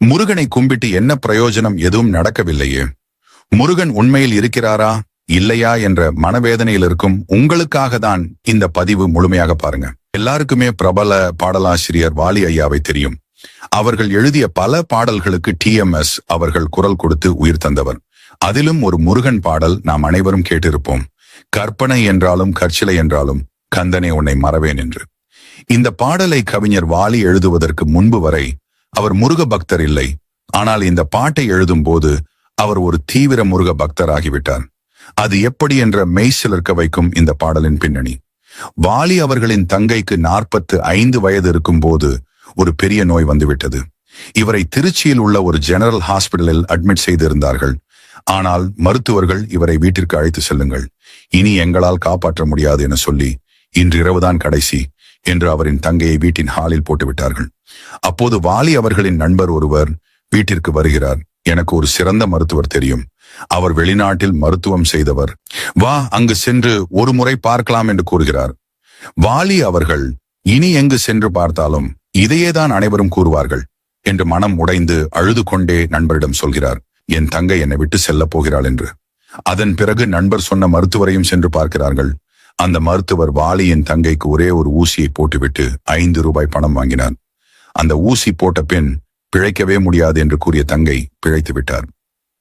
முருகனை கும்பிட்டு என்ன பிரயோஜனம் எதுவும் நடக்கவில்லையே? முருகன் உண்மையில் இருக்கிறாரா? இல்லையா என்ற மனவேதனையில் இருக்கும் உங்களுக்காக தான் இந்த பதிவு முழுமையாக பாருங்க. எல்லாருக்குமே பிரபல பாடலாசிரியர் வாலி ஐயாவை தெரியும். அவர்கள் எழுதிய பல பாடல்களுக்கு டிஎம்எஸ் அவர்கள் குரல் கொடுத்து உயிர் தந்தவர். அதிலும் ஒரு முருகன் பாடல் நாம் அனைவரும் கேட்டிருப்போம். கற்பனை என்றாலும் கற்சிலை என்றாலும் கந்தனை உன்னை மறவேன் என்று. இந்த பாடலை கவிஞர் வாலி எழுதுவதற்கு முன்பு வரை அவர் முருக பக்தர் இல்லை. ஆனால் இந்த பாட்டை எழுதும் போது அவர் ஒரு தீவிர முருக பக்தராகிவிட்டார் அது எப்படி என்ற மெய்சிலிருக்க வைக்கும் இந்த பாடலின் பின்னணி. வாலி அவர்களின் தங்கைக்கு நாற்பத்து ஐந்து வயது இருக்கும் போது ஒரு பெரிய நோய் வந்துவிட்டது. இவரை திருச்சியில் உள்ள ஒரு ஜெனரல் ஹாஸ்பிடலில் அட்மிட் செய்திருந்தார்கள். ஆனால் மருத்துவர்கள் இவரை வீட்டிற்கு அழைத்து செல்லுங்கள். இனி எங்களால் காப்பாற்ற முடியாது என சொல்லி இன்று இரவுதான் கடைசி என்று அவரின் தங்கையை வீட்டின் ஹாலில் போட்டுவிட்டார்கள். அப்போது வாலி அவர்களின் நண்பர் ஒருவர் வீட்டிற்கு வருகிறார். எனக்கு ஒரு சிறந்த மருத்துவர் தெரியும். அவர் வெளிநாட்டில் மருத்துவம் செய்தவர். வா அங்கு சென்று ஒரு முறை பார்க்கலாம் என்று கூறுகிறார். வாலி அவர்கள் இனி எங்கு சென்று பார்த்தாலும் இதையேதான் அனைவரும் கூறுவார்கள் என்று மனம் உடைந்து அழுது கொண்டே நண்பரிடம் சொல்கிறார். என் தங்கை என்னை விட்டு செல்லப் போகிறாள் என்று. அதன் பிறகு நண்பர் சொன்ன மருத்துவரையும் சென்று பார்க்கிறார்கள். அந்த மருத்துவர் வாலியின் தங்கைக்கு ஒரே ஒரு ஊசியை போட்டுவிட்டு ஐந்து ரூபாய் பணம் வாங்கினார் அந்த ஊசி போட்ட பின் பிழைக்கவே முடியாது என்று கூறிய தங்கை பிழைத்து விட்டார்.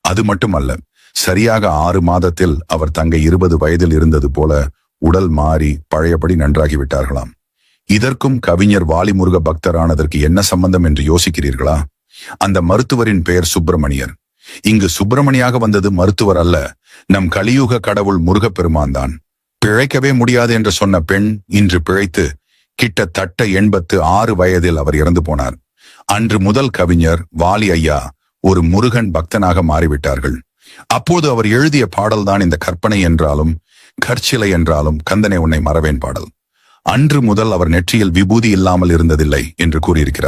அது மட்டுமல்ல சரியாக ஆறு மாதத்தில் அவர் தங்கை இருபது வயதில் இருந்தது போல உடல் மாறி பழையபடி நன்றாகி விட்டார்களாம். இதற்கும் கவிஞர் வாலிமுருக பக்தரானதற்கு என்ன சம்பந்தம் என்று யோசிக்கிறீர்களா? அந்த மருத்துவரின் பெயர் சுப்பிரமணியர். இங்கு சுப்பிரமணியாக வந்தது மருத்துவர் அல்ல நம் கலியுக கடவுள் முருகப்பெருமான் தான். பிழைக்கவே முடியாது என்று சொன்ன பெண் இன்று பிழைத்து கிட்டத்தட்ட எண்பத்து ஆறு வயதில் அவர் இறந்து போனார். அன்று முதல் கவிஞர் வாலி ஐயா ஒரு முருகன் பக்தனாக மாறிவிட்டார்கள். அப்போது அவர் எழுதிய பாடல்தான் இந்த கற்பனை என்றாலும் கற்சிலை என்றாலும் கந்தனை உன்னை மறவேன் பாடல். அன்று முதல் அவர் நெற்றியில் விபூதி இல்லாமல் இருந்ததில்லை என்று கூறியிருக்கிறார்.